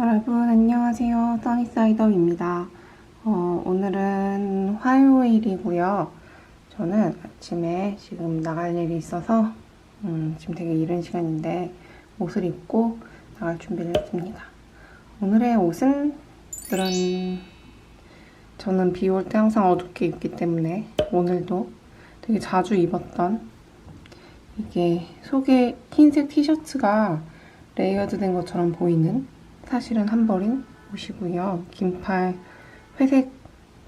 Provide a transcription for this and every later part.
여러분 안녕하세요. 써니사이더입니다. 어, 오늘은 화요일이고요. 저는 아침에 지금 나갈 일이 있어서 음, 지금 되게 이른 시간인데 옷을 입고 나갈 준비를 했습니다. 오늘의 옷은 그런 저는 비 올 때 항상 어둡게 입기 때문에 오늘도 되게 자주 입었던 이게 속에 흰색 티셔츠가 레이어드 된 것처럼 보이는 사실은 한 벌인 옷이고요. 긴팔 회색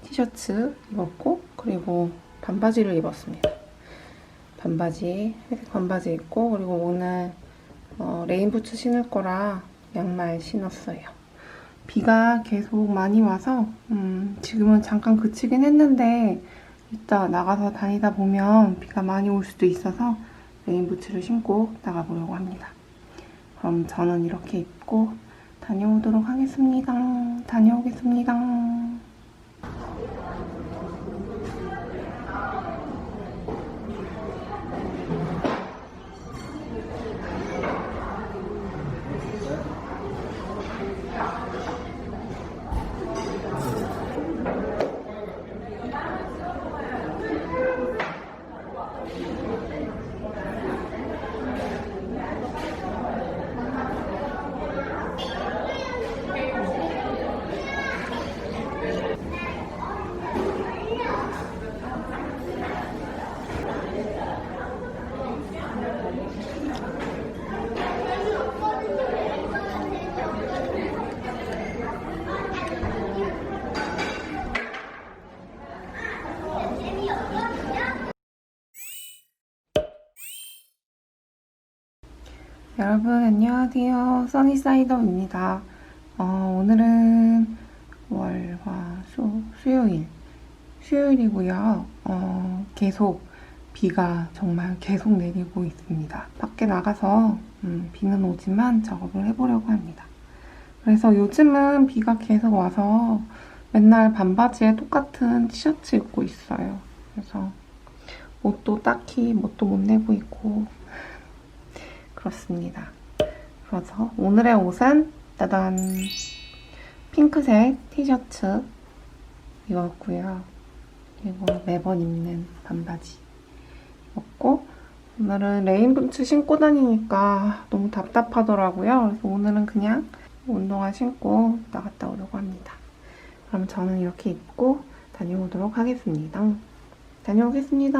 티셔츠 입었고 그리고 반바지를 입었습니다. 반바지, 회색 반바지 입고 그리고 오늘 어, 레인부츠 신을 거라 양말 신었어요. 비가 계속 많이 와서 음, 지금은 잠깐 그치긴 했는데 이따 나가서 다니다 보면 비가 많이 올 수도 있어서 레인부츠를 신고 나가보려고 합니다. 그럼 저는 이렇게 입고 다녀오도록 하겠습니다. 다녀오겠습니다. 여러분 안녕하세요. 써니사이더입니다. 어, 오늘은 월, 화, 수, 수요일. 수요일이고요. 어, 계속 비가 정말 계속 내리고 있습니다. 밖에 나가서 음, 비는 오지만 작업을 해보려고 합니다. 그래서 요즘은 비가 계속 와서 맨날 반바지에 똑같은 티셔츠 입고 있어요. 그래서 옷도 딱히 뭣도 못 내고 있고 그렇습니다. 그래서 오늘의 옷은 따단 핑크색 티셔츠 입었고요. 그리고 매번 입는 반바지 입었고 오늘은 레인부츠 신고 다니니까 너무 답답하더라고요. 그래서 오늘은 그냥 운동화 신고 나갔다 오려고 합니다. 그럼 저는 이렇게 입고 다녀오도록 하겠습니다. 다녀오겠습니다.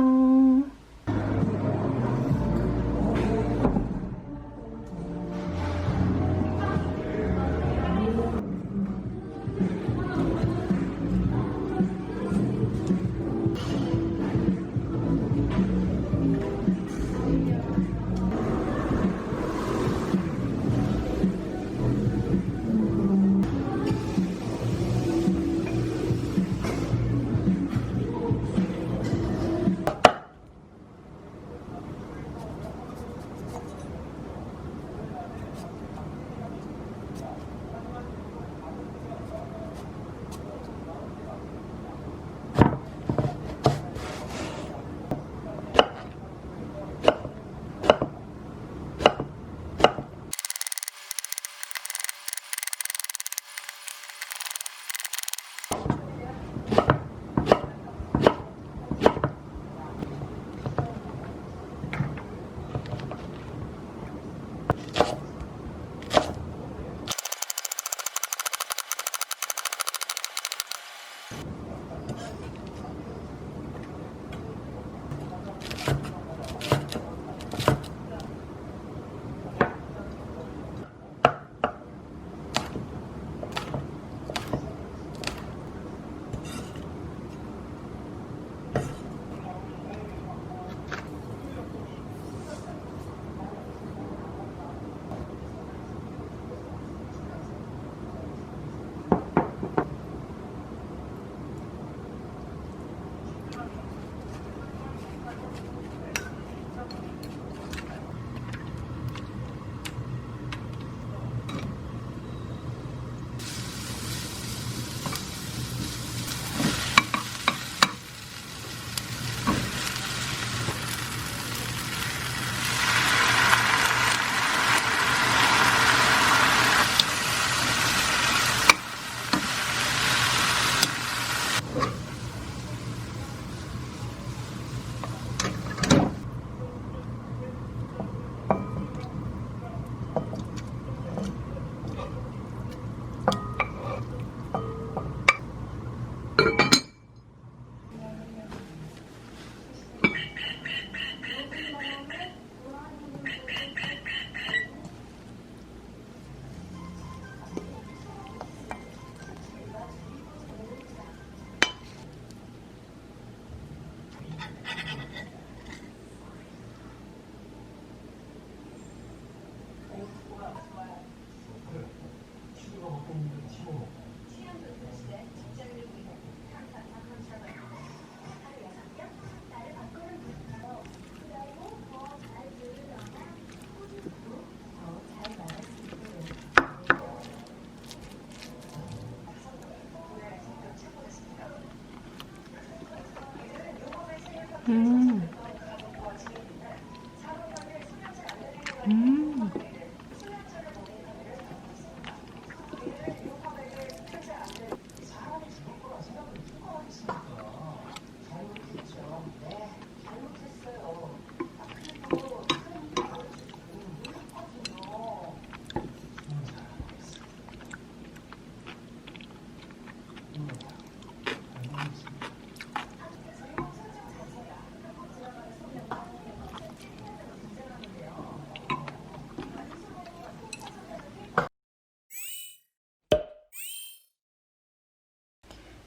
음.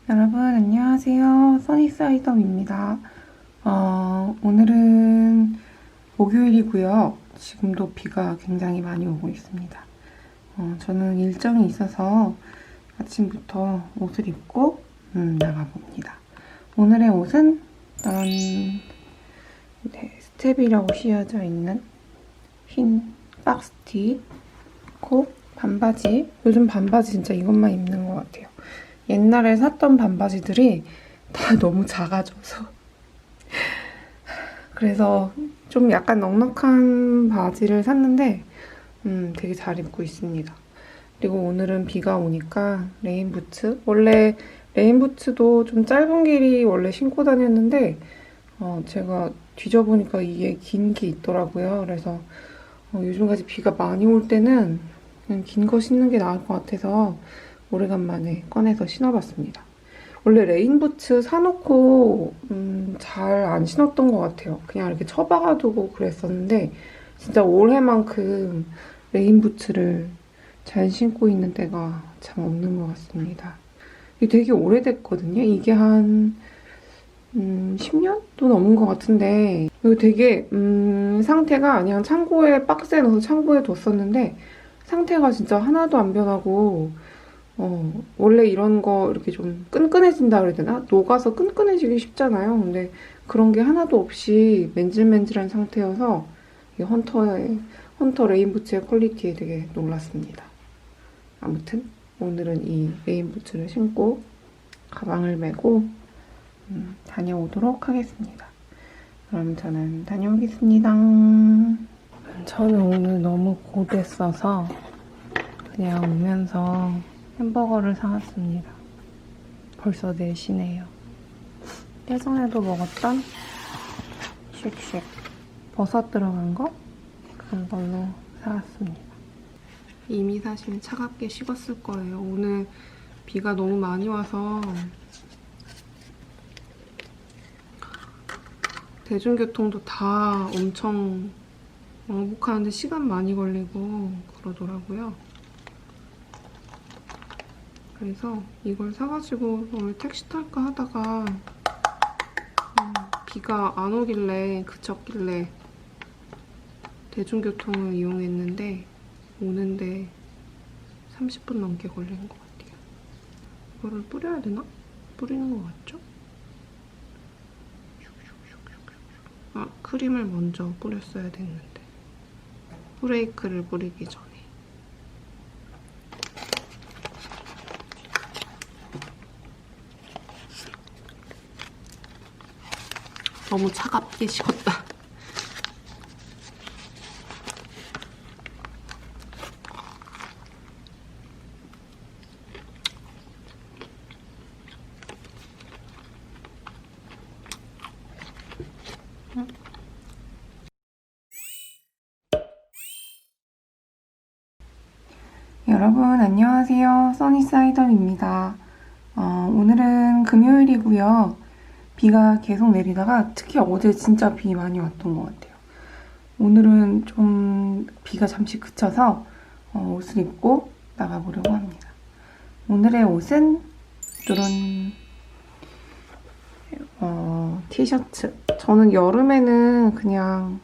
여러분 안녕하세요. 써니사이덤입니다. 어, 오늘은 목요일이고요. 지금도 비가 굉장히 많이 오고 있습니다. 어, 저는 일정이 있어서 아침부터 옷을 입고 음, 나가봅니다. 오늘의 옷은 일단 네, 스텝이라고 씌어져 있는 흰 박스티 코 반바지. 요즘 반바지 진짜 이것만 입는 것 같아요 옛날에 샀던 반바지들이 다 너무 작아져서 그래서 좀 약간 넉넉한 바지를 샀는데 음, 되게 잘 입고 있습니다. 그리고 오늘은 비가 오니까 레인부츠 원래 레인부츠도 좀 짧은 길이 원래 신고 다녔는데 어, 제가 뒤져보니까 이게 긴 게 있더라고요. 그래서 어, 요즘같이 비가 많이 올 때는 긴 거 신는 게 나을 것 같아서 오래간만에 꺼내서 신어봤습니다. 원래 레인부츠 사놓고 음, 잘 안 신었던 것 같아요. 그냥 이렇게 처박아두고 그랬었는데 진짜 올해만큼 레인부츠를 잘 신고 있는 때가 참 없는 것 같습니다. 이게 되게 오래됐거든요. 이게 한 음, 10년도 넘은 것 같은데 이거 되게 음, 상태가 그냥 창고에 박스에 넣어서 창고에 뒀었는데 상태가 진짜 하나도 안 변하고 어, 원래 이런 거 이렇게 좀 끈끈해진다 그래야 되나? 녹아서 끈끈해지기 쉽잖아요. 근데 그런 게 하나도 없이 맨질맨질한 상태여서 이 헌터의, 헌터 레인부츠의 퀄리티에 되게 놀랐습니다. 아무튼 오늘은 이 레인부츠를 신고 가방을 메고 음, 다녀오도록 하겠습니다. 그럼 저는 다녀오겠습니다. 저는 오늘 너무 고됐어서 그냥 오면서 햄버거를 사왔습니다. 벌써 4시네요. 예전에도 먹었던 쉑쉑 버섯 들어간 거 그런 걸로 사왔습니다. 이미 사실 차갑게 식었을 거예요. 오늘 비가 너무 많이 와서 대중교통도 다 엄청 왕복하는데 시간 많이 걸리고 그러더라고요. 그래서 이걸 사가지고 오늘 택시 탈까 하다가 음, 비가 안 오길래 그쳤길래 대중교통을 이용했는데 오는데 30분 넘게 걸린 것 같아요. 이거를 뿌려야 되나? 뿌리는 것 같죠? 아, 크림을 먼저 뿌렸어야 됐는데 브레이크를 뿌리기 전에 너무 차갑게 식었다. 여러분 안녕하세요. 써니사이덤입니다. 어, 오늘은 금요일이고요. 비가 계속 내리다가 특히 어제 진짜 비 많이 왔던 것 같아요. 오늘은 좀 비가 잠시 그쳐서 어, 옷을 입고 나가보려고 합니다. 오늘의 옷은 이런 어, 티셔츠. 저는 여름에는 그냥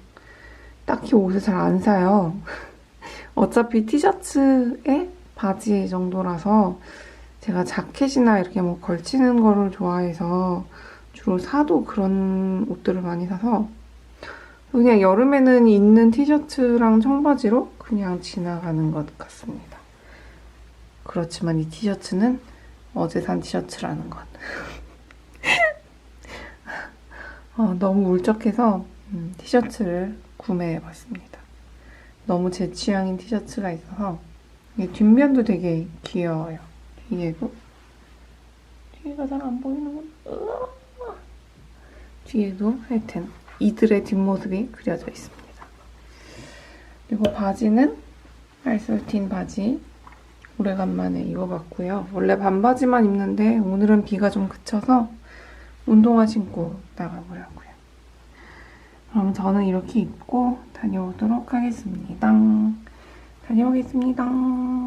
딱히 옷을 잘 안 사요. 어차피 티셔츠에 바지 정도라서 제가 자켓이나 이렇게 뭐 걸치는 거를 좋아해서 주로 사도 그런 옷들을 많이 사서 그냥 여름에는 입는 티셔츠랑 청바지로 그냥 지나가는 것 같습니다. 그렇지만 이 티셔츠는 어제 산 티셔츠라는 것. 어, 너무 울적해서 음, 티셔츠를 구매해봤습니다. 너무 제 취향인 티셔츠가 있어서 이게 뒷면도 되게 귀여워요. 뒤에도 뒤에가 잘 안 보이는군. 으아. 뒤에도 하여튼 이들의 뒷모습이 그려져 있습니다. 그리고 바지는 알솔틴 바지 오래간만에 입어봤고요. 원래 반바지만 입는데 오늘은 비가 좀 그쳐서 운동화 신고 나가보려고요. 그럼 저는 이렇게 입고 다녀오도록 하겠습니다. 다녀오겠습니다.